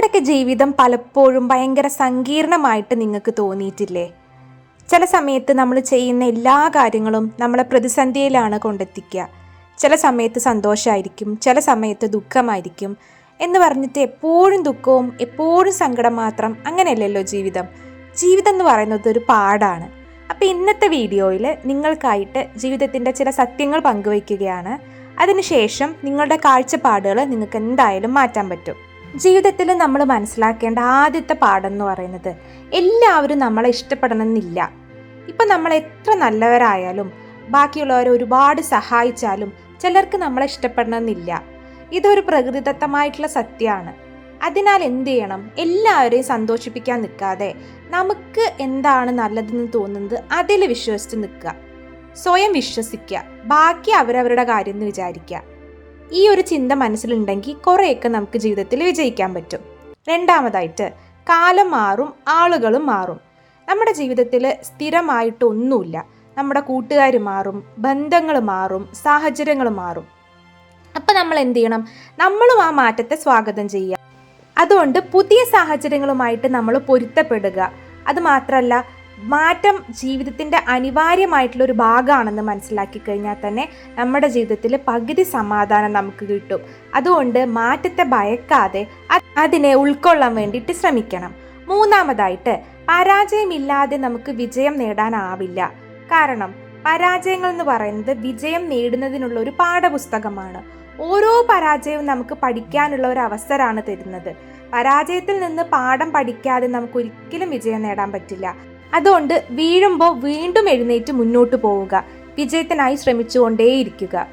നമ്മുടെയൊക്കെ ജീവിതം പലപ്പോഴും ഭയങ്കര സങ്കീർണമായിട്ട് നിങ്ങൾക്ക് തോന്നിയിട്ടില്ലേ? ചില സമയത്ത് നമ്മൾ ചെയ്യുന്ന എല്ലാ കാര്യങ്ങളും നമ്മളെ പ്രതിസന്ധിയിലാണ് കൊണ്ടെത്തിക്കുക. ചില സമയത്ത് സന്തോഷമായിരിക്കും ചില സമയത്ത് ദുഃഖമായിരിക്കും എന്ന് പറഞ്ഞിട്ട് എപ്പോഴും ദുഃഖവും എപ്പോഴും സങ്കടം മാത്രം അങ്ങനെയല്ലല്ലോ ജീവിതം. ജീവിതം എന്ന് പറയുന്നത് ഒരു പാടാണ് അപ്പോൾ ഇന്നത്തെ വീഡിയോയിൽ നിങ്ങൾക്കായിട്ട് ജീവിതത്തിന്റെ ചില സത്യങ്ങൾ പങ്കുവയ്ക്കുകയാണ്. അതിനുശേഷം നിങ്ങളുടെ കാഴ്ചപ്പാടുകൾ നിങ്ങൾക്ക് എന്തായാലും മാറ്റാൻ പറ്റും. ജീവിതത്തിൽ നമ്മൾ മനസ്സിലാക്കേണ്ട ആദ്യത്തെ പാഠം എന്ന് പറയുന്നത് എല്ലാവരും നമ്മളെ ഇഷ്ടപ്പെടണമെന്നില്ല. ഇപ്പം നമ്മൾ എത്ര നല്ലവരായാലും ബാക്കിയുള്ളവരെ ഒരുപാട് സഹായിച്ചാലും ചിലർക്ക് നമ്മളെ ഇഷ്ടപ്പെടണമെന്നില്ല. ഇതൊരു പ്രകൃതിദത്തമായിട്ടുള്ള സത്യമാണ്. അതിനാൽ എന്ത് ചെയ്യണം? എല്ലാവരെയും സന്തോഷിപ്പിക്കാൻ നിൽക്കാതെ നമുക്ക് എന്താണ് നല്ലതെന്ന് തോന്നുന്നത് അതിൽ വിശ്വസിച്ച് നിൽക്കുക. സ്വയം വിശ്വസിക്കുക. ബാക്കി അവരവരുടെ കാര്യം എന്ന് വിചാരിക്കുക. ഈ ഒരു ചിന്ത മനസ്സിലുണ്ടെങ്കിൽ കുറേയൊക്കെ നമുക്ക് ജീവിതത്തിൽ വിജയിക്കാൻ പറ്റും. രണ്ടാമതായിട്ട് കാലം മാറും ആളുകളും മാറും. നമ്മുടെ ജീവിതത്തിൽ സ്ഥിരമായിട്ടൊന്നുമില്ല. നമ്മുടെ കൂട്ടുകാർ മാറും ബന്ധങ്ങൾ മാറും സാഹചര്യങ്ങൾ മാറും. അപ്പം നമ്മൾ എന്ത് ചെയ്യണം? നമ്മളും ആ മാറ്റത്തെ സ്വാഗതം ചെയ്യുക. അതുകൊണ്ട് പുതിയ സാഹചര്യങ്ങളുമായിട്ട് നമ്മൾ പൊരുത്തപ്പെടുക. അത് മാത്രമല്ല മാറ്റം ജീവിതത്തിന്റെ അനിവാര്യമായിട്ടുള്ള ഒരു ഭാഗമാണെന്ന് മനസ്സിലാക്കി കഴിഞ്ഞാൽ തന്നെ നമ്മുടെ ജീവിതത്തിൽ പകുതി സമാധാനം നമുക്ക് കിട്ടും. അതുകൊണ്ട് മാറ്റത്തെ ഭയക്കാതെ അതിനെ ഉൾക്കൊള്ളാൻ വേണ്ടിയിട്ട് ശ്രമിക്കണം. മൂന്നാമതായിട്ട് പരാജയമില്ലാതെ നമുക്ക് വിജയം നേടാനാവില്ല. കാരണം പരാജയങ്ങൾ എന്ന് പറയുന്നത് വിജയം നേടുന്നതിനുള്ള ഒരു പാഠപുസ്തകമാണ്. ഓരോ പരാജയവും നമുക്ക് പഠിക്കാനുള്ള ഒരു അവസരമാണ് തരുന്നത്. പരാജയത്തിൽ നിന്ന് പാഠം പഠിക്കാതെ നമുക്ക് ഒരിക്കലും വിജയം നേടാൻ പറ്റില്ല. അതുകൊണ്ട് വീഴുമ്പോൾ വീണ്ടും എഴുന്നേറ്റ് മുന്നോട്ട് പോവുക. വിജയത്തിനായി ശ്രമിച്ചുകൊണ്ടേയിരിക്കുക.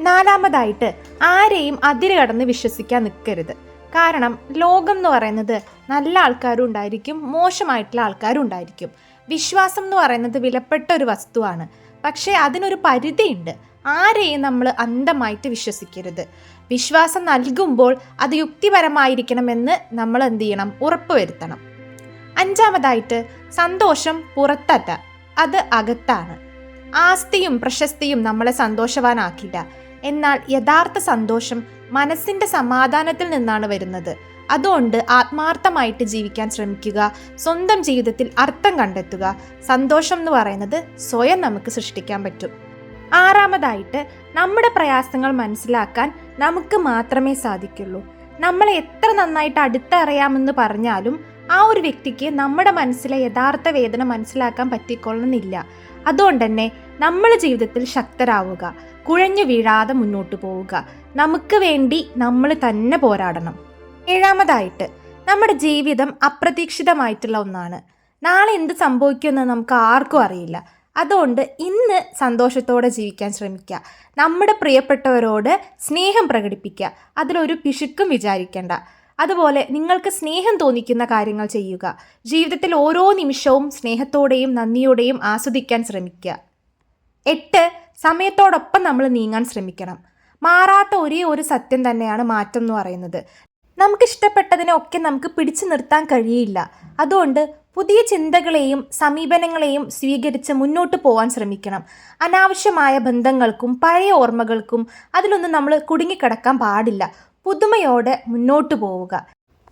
നാലാമതായിട്ട് ആരെയും അതിരുകടന്ന് വിശ്വസിക്കാൻ നിൽക്കരുത്. കാരണം ലോകം എന്ന് പറയുന്നത് നല്ല ആൾക്കാരും ഉണ്ടായിരിക്കും മോശമായിട്ടുള്ള ആൾക്കാരും ഉണ്ടായിരിക്കും. വിശ്വാസം എന്ന് പറയുന്നത് വിലപ്പെട്ട ഒരു വസ്തുവാണ്. പക്ഷേ അതിനൊരു പരിധിയുണ്ട്. ആരെയും നമ്മൾ അന്ധമായിട്ട് വിശ്വസിക്കരുത്. വിശ്വാസം നൽകുമ്പോൾ അത് യുക്തിപരമായിരിക്കണമെന്ന് നമ്മൾ എന്ത് ചെയ്യണം? ഉറപ്പുവരുത്തണം. അഞ്ചാമതായിട്ട് സന്തോഷം പുറത്തല്ല അത് അകത്താണ്. ആസ്തിയും പ്രശസ്തിയും നമ്മളെ സന്തോഷവാനാക്കില്ല എന്നാൽ യഥാർത്ഥ സന്തോഷം മനസ്സിന്റെ സമാധാനത്തിൽ നിന്നാണ് വരുന്നത്. അതുകൊണ്ട് ആത്മാർത്ഥമായിട്ട് ജീവിക്കാൻ ശ്രമിക്കുക സ്വന്തം ജീവിതത്തിൽ അർത്ഥം കണ്ടെത്തുക. സന്തോഷം എന്ന് പറയുന്നത് സ്വയം നമുക്ക് സൃഷ്ടിക്കാൻ പറ്റും. ആറാമതായിട്ട് നമ്മുടെ പ്രയാസങ്ങൾ മനസ്സിലാക്കാൻ നമുക്ക് മാത്രമേ സാധിക്കുള്ളൂ. നമ്മളെ എത്ര നന്നായിട്ട് അടുത്തറിയാമെന്ന് പറഞ്ഞാലും ആ ഒരു വ്യക്തിക്ക് നമ്മുടെ മനസ്സിലെ യഥാർത്ഥ വേദന മനസ്സിലാക്കാൻ പറ്റിക്കൊള്ളുന്നില്ല. അതുകൊണ്ട് തന്നെ നമ്മൾ ജീവിതത്തിൽ ശക്തരാവുക കുഴഞ്ഞു വീഴാതെ മുന്നോട്ട് പോവുക. നമുക്ക് വേണ്ടി നമ്മൾ തന്നെ പോരാടണം. ഏഴാമതായിട്ട് നമ്മുടെ ജീവിതം അപ്രതീക്ഷിതമായിട്ടുള്ള ഒന്നാണ്. നാളെ എന്ത് സംഭവിക്കുമെന്ന് നമുക്ക് ആർക്കും അറിയില്ല. അതുകൊണ്ട് ഇന്ന് സന്തോഷത്തോടെ ജീവിക്കാൻ ശ്രമിക്കുക. നമ്മുടെ പ്രിയപ്പെട്ടവരോട് സ്നേഹം പ്രകടിപ്പിക്കുക. അതിലൊരു പിശുക്കും വിചാരിക്കേണ്ട. അതുപോലെ നിങ്ങൾക്ക് സ്നേഹം തോന്നിക്കുന്ന കാര്യങ്ങൾ ചെയ്യുക. ജീവിതത്തിൽ ഓരോ നിമിഷവും സ്നേഹത്തോടെയും നന്ദിയോടെയും ആസ്വദിക്കാൻ ശ്രമിക്കുക. എട്ട് സമയത്തോടൊപ്പം നമ്മൾ നീങ്ങാൻ ശ്രമിക്കണം. മാറാത്ത ഒരേ ഒരു സത്യം തന്നെയാണ് മാറ്റം എന്ന് പറയുന്നത്. നമുക്ക് ഇഷ്ടപ്പെട്ടതിനെ ഒക്കെ നമുക്ക് പിടിച്ചു നിർത്താൻ കഴിയില്ല. അതുകൊണ്ട് പുതിയ ചിന്തകളെയും സമീപനങ്ങളെയും സ്വീകരിച്ച് മുന്നോട്ട് പോകാൻ ശ്രമിക്കണം. അനാവശ്യമായ ബന്ധങ്ങൾക്കും പഴയ ഓർമ്മകൾക്കും അതിലൊന്നും നമ്മൾ കുടുങ്ങിക്കിടക്കാൻ പാടില്ല. പുതുമയോടെ മുന്നോട്ട് പോവുക.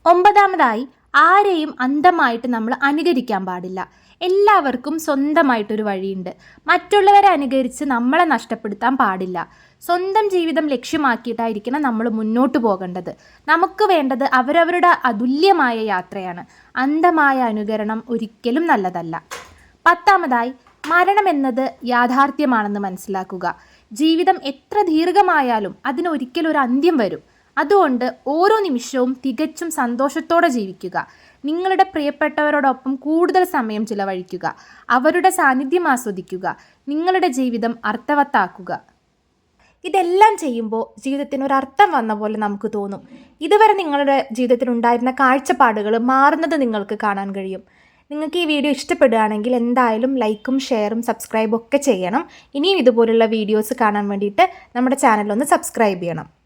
ഒമ്പതാമതായി ആരെയും അന്ധമായിട്ട് നമ്മൾ അനുകരിക്കാൻ പാടില്ല. എല്ലാവർക്കും സ്വന്തമായിട്ടൊരു വഴിയുണ്ട്. മറ്റുള്ളവരെ അനുകരിച്ച് നമ്മളെ നഷ്ടപ്പെടുത്താൻ പാടില്ല. സ്വന്തം ജീവിതം ലക്ഷ്യമാക്കിയിട്ടായിരിക്കണം നമ്മൾ മുന്നോട്ട് പോകേണ്ടത്. നമുക്ക് വേണ്ടത് അവരവരുടെ അതുല്യമായ യാത്രയാണ്. അന്ധമായ അനുകരണം ഒരിക്കലും നല്ലതല്ല. പത്താമതായി മരണം എന്നത് യാഥാർത്ഥ്യമാണെന്ന് മനസ്സിലാക്കുക. ജീവിതം എത്ര ദീർഘമായാലും അതിനൊരിക്കലും ഒരു അന്ത്യം വരും. അതുകൊണ്ട് ഓരോ നിമിഷവും തികച്ചും സന്തോഷത്തോടെ ജീവിക്കുക. നിങ്ങളുടെ പ്രിയപ്പെട്ടവരോടൊപ്പം കൂടുതൽ സമയം ചിലവഴിക്കുക. അവരുടെ സാന്നിധ്യം ആസ്വദിക്കുക. നിങ്ങളുടെ ജീവിതം അർത്ഥവത്താക്കുക. ഇതെല്ലാം ചെയ്യുമ്പോൾ ജീവിതത്തിന് ഒരു അർത്ഥം വന്ന പോലെ നമുക്ക് തോന്നും. ഇതുവരെ നിങ്ങളുടെ ജീവിതത്തിൽ ഉണ്ടായിരുന്ന കാഴ്ചപ്പാടുകൾ മാറുന്നത് നിങ്ങൾക്ക് കാണാൻ കഴിയും. നിങ്ങൾക്ക് ഈ വീഡിയോ ഇഷ്ടപ്പെടുകയാണെങ്കിൽ എന്തായാലും ലൈക്കും ഷെയറും സബ്സ്ക്രൈബും ഒക്കെ ചെയ്യണം. ഇനിയും ഇതുപോലുള്ള വീഡിയോസ് കാണാൻ വേണ്ടിയിട്ട് നമ്മുടെ ചാനലൊന്ന് സബ്സ്ക്രൈബ് ചെയ്യണം.